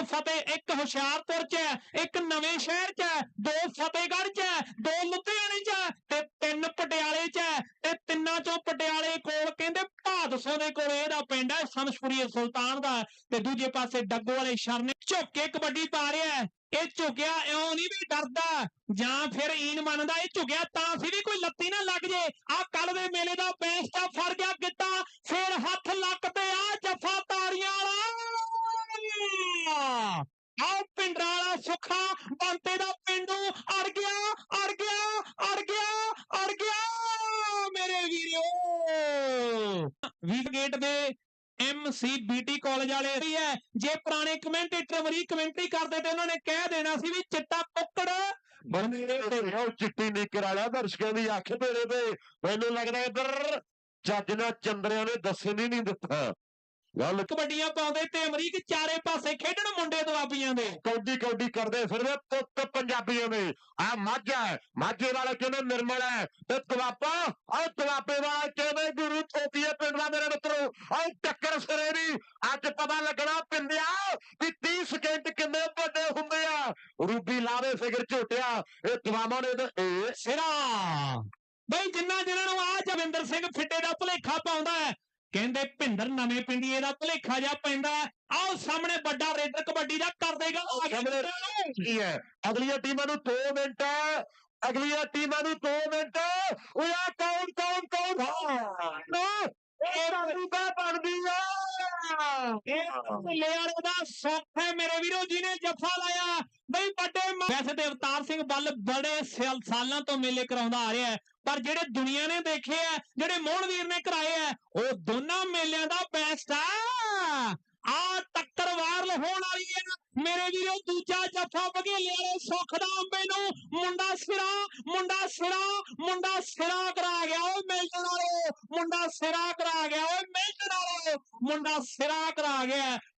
ਫਤਿਹ, ਇੱਕ ਹੁਸ਼ਿਆਰਪੁਰ 'ਚ ਹੈ, ਇੱਕ ਨਵੇਂ ਸ਼ਹਿਰ 'ਚ ਹੈ, ਦੋ ਫਤਿਹਗੜ੍ਹ 'ਚ ਹੈ, ਦੋ ਲੁਧਿਆਣੇ 'ਚ ਹੈ ਤੇ ਤਿੰਨ ਪਟਿਆਲੇ 'ਚ ਹੈ ਤੇ ਤਿੰਨਾਂ ਚੋਂ ਪਟਿਆਲੇ ਕੋਲ ਕਹਿੰਦੇ ਭਾਦਸੋਂ ਦੇ ਕੋਲ ਇਹਦਾ ਪਿੰਡ ਹੈ ਸ਼ਮਸ਼ਪੁਰੀ ਸੁਲਤਾਨ ਦਾ ਤੇ ਦੂਜੇ ਪਾਸੇ ਡੱਗੋ ਵਾਲੇ ਸ਼ਰਨੇ ਝੁੱਕ ਕੇ ਕਬੱਡੀ ਪਾ ਰਿਹਾ ਹੈ, ਇਹ ਝੁਕਿਆ ਇਉਂ ਨਹੀਂ ਵੀ ਡਰਦਾ ਜਾਂ ਫਿਰ ਈਨ ਮੰਨਦਾ ਇਹ ਝੁਕਿਆ ਤਾਂ ਸੀ ਵੀ ਕੋਈ ਲੱਤੀ ਨਾ ਲੱਗ ਜੇ ਆ ਕੱਲ ਦੇ ਮੇਲੇ ਦਾ ਬੈਸਟਾ ਫੜ ਗਿਆ ਗਿੱਟਾ, ਫੇਰ ਹੱਥ ਲੱਕ ਤੇ ਆ ਜੱਫਾ ਤਾੜੀਆਂ ਵਾਲਾ ਆਓ ਪਿੰਡਾਂ ਸੁੱਖਾ ਬੰਤੇ ਦਾ ਪਿੰਡੂ, ਅੜ ਗਿਆ ਅੜ ਗਿਆ ਅੜ ਗਿਆ ਅੜ ਗਿਆ ਮੇਰੇ ਵੀਰੋ। ਵੀਰ ਗੇਟ ਦੇ ਐਮਸੀਬੀਟੀ ਕਾਲਜ ਵਾਲੇ ਵੀ ਹੈ, ਜੇ ਪੁਰਾਣੇ ਕਮੈਂਟੇਟਰ ਵਰੀ ਕਮੈਂਟਰੀ ਕਰਦੇ ਤੇ ਉਹਨਾਂ ਨੇ ਕਹਿ ਦੇਣਾ ਸੀ ਵੀ ਚਿੱਟਾ ਕੁੱਕੜ ਬੰਦੇ ਤੇ ਉਹ ਚਿੱਟੀ ਨਿੱਕਰ ਵਾਲਾ ਦਰਸ਼ਕਾਂ ਦੀ ਅੱਖ ਤੇਰੇ ਤੇ ਮੈਨੂੰ ਲੱਗਦਾ ਇੱਧਰ ਜੱਜ ਨਾਲ ਚੰਦਰਿਆਂ ਨੇ ਦੱਸਣ ਹੀ ਨਹੀਂ ਦਿੱਤਾ। ਗੱਲ ਕਬੱਡੀਆਂ ਪਾਉਂਦੇ ਤੇ ਅਮਰੀਕ ਚਾਰੇ ਪਾਸੇ ਖੇਡਣ ਮੁੰਡੇ ਦੁਆਬੀਆਂ ਦੇ। ਕੌਡੀ ਕੌਡੀ ਕਰਦੇ ਫਿਰਦੇ ਪੁੱਤ ਪੰਜਾਬੀਆਂ ਦੇ। ਆ ਮਾਝਾ ਮਾਝੇ ਵਾਲਾ ਕਹਿੰਦੇ ਨਿਰਮਲ ਹੈ? ਤੇ ਤਵਾਪਾ ਆ ਤਵਾਪੇ ਵਾਲਾ ਕਹਿੰਦੇ ਗੁਰੂ ਥੋਪੀਏ ਪਿੰਡ ਦਾ ਮੇਰੇ ਮਿੱਤਰੋ? ਆ ਟੱਕਰ ਸਿਰੇ ਦੀ। ਅੱਜ ਪਤਾ ਲੱਗਣਾ ਪਿੰਦਿਆ ਵੀ 30 ਸਕਿੰਟ ਕਿੰਨੇ ਵੱਡੇ ਹੁੰਦੇ ਆ। ਰੂਬੀ ਲਾਵੇ ਫਿਗਰ ਝੋਟਿਆ ਇਹ ਤਵਾਮਾ ਨੇ ਤੇ ਇਹ ਸਿਰਾ। ਬਈ ਜਿੰਨਾ ਜਿਨ੍ਹਾਂ ਨੂੰ ਆ ਜਵਿੰਦਰ ਸਿੰਘ ਫਿੱਟੇ ਦਾ ਭੁਲੇਖਾ ਪਾਉਂਦਾ ਹੈ ਕਹਿੰਦੇ ਭਿੰਦਰ ਨਵੇਂ ਪਿੰਡੀਏ ਦਾ ਭੁਲੇਖਾ ਜਾ ਪੈਂਦਾ ਹੈ। ਆਓ ਸਾਹਮਣੇ ਵੱਡਾ ਰੇਡਰ ਕਬੱਡੀ ਦਾ ਕਰ ਦੇਗਾ। ਸਾਹਮਣੇ ਕੀ ਹੈ? ਅਗਲੀਆਂ ਟੀਮਾਂ ਨੂੰ 2 ਮਿੰਟ। ਅਗਲੀਆਂ ਟੀਮਾਂ ਨੂੰ 2 ਮਿੰਟ। ਉਹ ਆ ਕੌਣ ਕੌਣ ਕੌਣ? ਹਾਂ। ਇਹ ਰੂਬਾ ਬਣਦੀ ਆ ਇਹ ਵਾਲੇ ਦਾ ਸੁੱਖ ਹੈ। ਮੇਰੇ ਵੀਰੋ ਜਿਹਨੇ ਜੱਫਾ ਲਾਇਆ ਬਈ ਵੈਸੇ ਤੇ ਅਵਤਾਰ ਸਿੰਘ ਬੱਲ ਬੜੇ ਸਾਲਾਂ ਤੋਂ ਮੇਲੇ ਕਰਾਉਂਦਾ ਆ ਰਿਹਾ ਹੈ, ਪਰ ਜਿਹੜੇ ਦੁਨੀਆ ਨੇ ਦੇਖੇ ਆ ਜਿਹੜੇ ਮੋਹਨਵੀਰ ਨੇ ਕਰਾਏ ਆ ਉਹ ਦੋਨਾਂ ਮੇਲਿਆਂ ਦਾ ਬੈਸਟ ਆ। ਆ ਟੱਕਰ ਵਾਇਰਲ ਹੋਣ ਵਾਲੀ ਹੈ ਮੇਰੇ ਵੀਰੋ, ਦੂਜਾ ਜੱਫਾ ਬਘੇਲੇ ਵਾਲੇ ਸੁੱਖ ਦਾ ਅੰਬੇ ਨੂੰ ਮੁੰਡਾ ਸਿਰਾ ਮੁੰਡਾ ਸਿਰਾ ਮੁੰਡਾ ਸਿਰਾ ਕਰਾ ਗਿਆ ਓਏ ਮਿਲਣ ਵਾਲੇ ਮੁੰਡਾ ਸਿਰਾ ਕਰਾ ਗਿਆ ਓਏ ਮਿਲਣ ਵਾਲੇ ਮੁੰਡਾ ਸਿਰਾ ਕਰਾ ਗਿਆ।